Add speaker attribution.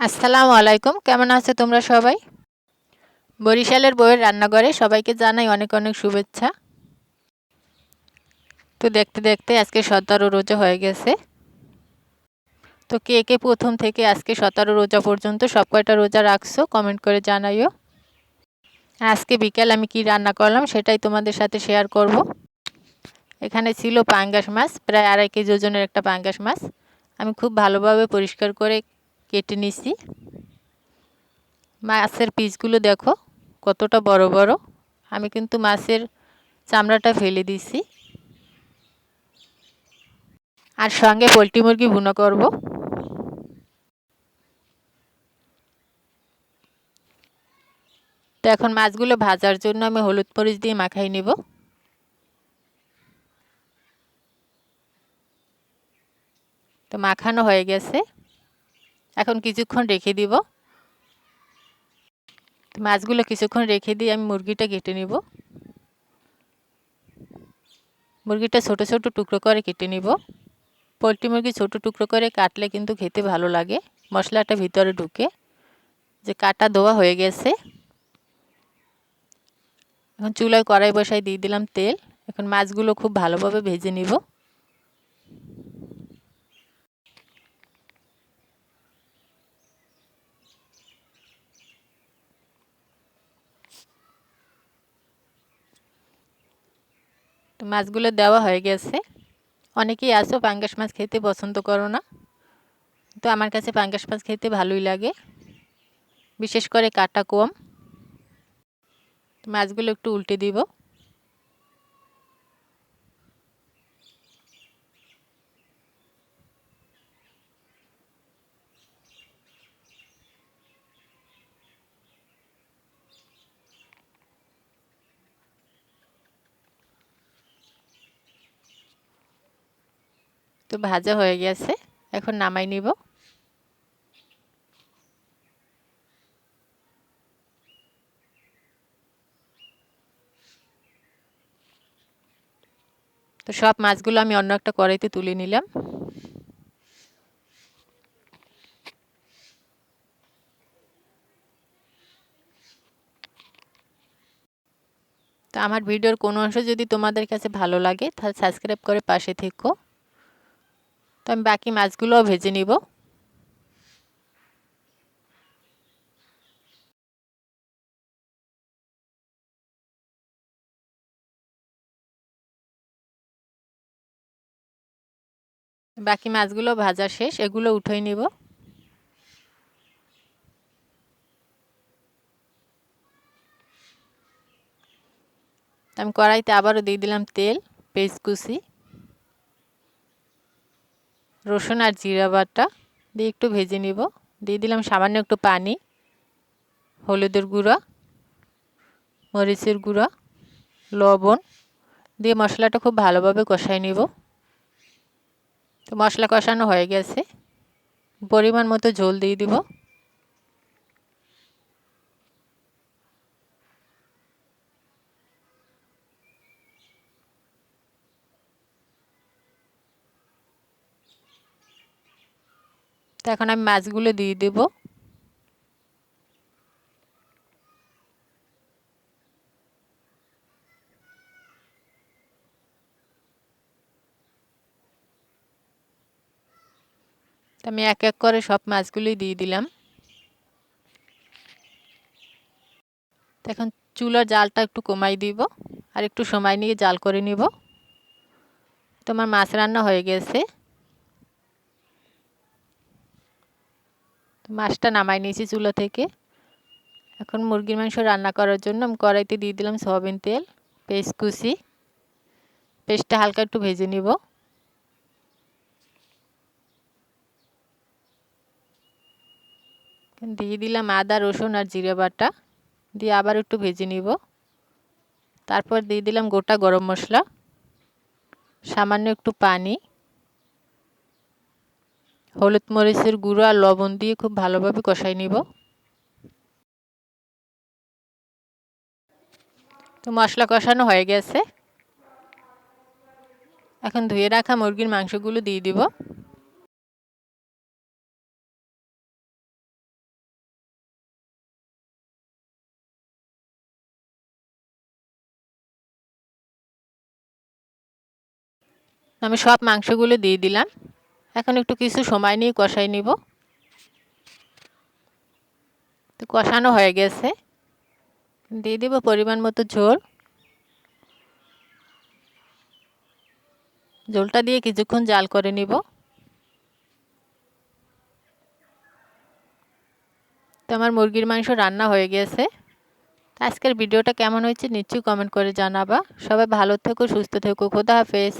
Speaker 1: আসসালামু আলাইকুম। কেমন আছো তোমরা সবাই? বরিশালের বইয়ের রান্নাঘরে সবাইকে জানাই অনেক অনেক শুভেচ্ছা। তো দেখতে দেখতে আজকে সতেরো রোজা হয়ে গেছে। তো কে কে প্রথম থেকে আজকে সতেরো রোজা পর্যন্ত সব কয়টা রোজা রাখছো কমেন্ট করে জানাইও। আজকে বিকেল আমি কি রান্না করলাম সেটাই তোমাদের সাথে শেয়ার করব। এখানে ছিল পাঙ্গাস মাছ, প্রায় আড়াই কেজি ওজনের একটা পাঙ্গাস মাছ। আমি খুব ভালোভাবে পরিষ্কার করে কেটে নিছি। মাছের পিসগুলো দেখো, কতটা বড় বড়। আমি কিন্তু মাছের চামড়াটা ফেলে দিছি। আর সঙ্গে পোলট্রি মুরগি ভুনো করব। তো এখন মাছগুলো ভাজার জন্য আমি হলুদ মরিচ দিয়ে মাখাই নিব। তো মাখানো হয়ে গেছে। এখন কিছুক্ষণ রেখে দিব। মাছগুলো কিছুক্ষণ রেখে দিয়ে আমি মুরগিটা কেটে নিব। মুরগিটা ছোট ছোট টুকরো করে কেটে নিব। পোলট্রি মুরগি ছোট টুকরো করে কাটলে কিন্তু খেতে ভালো লাগে। মশলাটা ভিতরে ঢুকে। যে কাটা দেওয়া হয়ে গেছে। এখন চুলায় কড়াই বসাই দিয়ে দিলাম তেল। এখন মাছগুলো খুব ভালোভাবে ভেজে নিব। তো মাছগুলো দেওয়া হয়ে গেছে। অনেকেই আসো পাঙ্গাস মাছ খেতে পছন্দ করো না। তো আমার কাছে পাঙ্গাস মাছ খেতে ভালোই লাগে, বিশেষ করে কাটা কম মাছগুলো একটু উল্টে দিব। তো ভাজা হয়ে গেছে, এখন নামাই নিব। তো সব মাছগুলো আমি অন্য একটা কড়াইতে তুলে নিলাম। তো আমার ভিডিওর কোনো অংশ যদি তোমাদের কাছে ভালো লাগে, তাহলে সাবস্ক্রাইব করে পাশে থেকো। আমি বাকি মাছগুলোও ভেজে নিব। বাকি মাছগুলো ভাজা শেষ, এগুলো উঠেই নিব। আমি কড়াইতে আবারও দিয়ে দিলাম তেল পেঁয়াজ কুচি। রসুন আর জিরা বাটা দিয়ে একটু ভেজে নিব। দিয়ে দিলাম সামান্য একটু পানি, হলুদের গুঁড়া, মরিচের গুঁড়া, লবণ দিয়ে মশলাটা খুব ভালোভাবে কষাই নিব। তো মশলা কষানো হয়ে গেছে। পরিমাণ মতো ঝোল দিয়ে দিব। তো এখন আমি মাছগুলো দিয়ে দেব। আমি এক এক করে সব মাছগুলোই দিয়ে দিলাম। এখন চুলার জালটা একটু কমাই দিব আর একটু সময় নিয়ে জাল করে নিব। তোমার মাছ রান্না হয়ে গেছে। মাছটা নামাই নিয়েছি চুলো থেকে। এখন মুরগির মাংস রান্না করার জন্য আমি কড়াইতে দিয়ে দিলাম সয়াবিন তেল, পেস্ট কুচি। পেস্টটা হালকা একটু ভেজে নিব। দিয়ে দিলাম আদা, রসুন আর জিরে বাটা। দিয়ে আবার একটু ভেজে নিব। তারপর দিয়ে দিলাম গোটা গরম মশলা। সামান্য একটু পানি। হলুদ মরিচের গুঁড়ো আর লবণ দিয়ে খুব ভালোভাবে কষাই নিব। তো মশলা কষানো হয়ে গেছে। এখন ধুয়ে রাখা মুরগির মাংসগুলো দিয়ে দিব। আমি সব মাংসগুলো দিয়ে দিলাম। এখন একটু কিছু সময় নিয়ে কষাই নিব। তো কষানো হয়ে গেছে। দিয়ে দেবো পরিমাণ মতো ঝোল। ঝোলটা দিয়ে কিছুক্ষণ জাল করে নিব। তো আমার মুরগির মাংস রান্না হয়ে গেছে। আজকের ভিডিওটা কেমন হয়েছে নিশ্চয়ই কমেন্ট করে জানাবা। সবাই ভালো থেকো, সুস্থ থেকো। খোদা হাফেজ।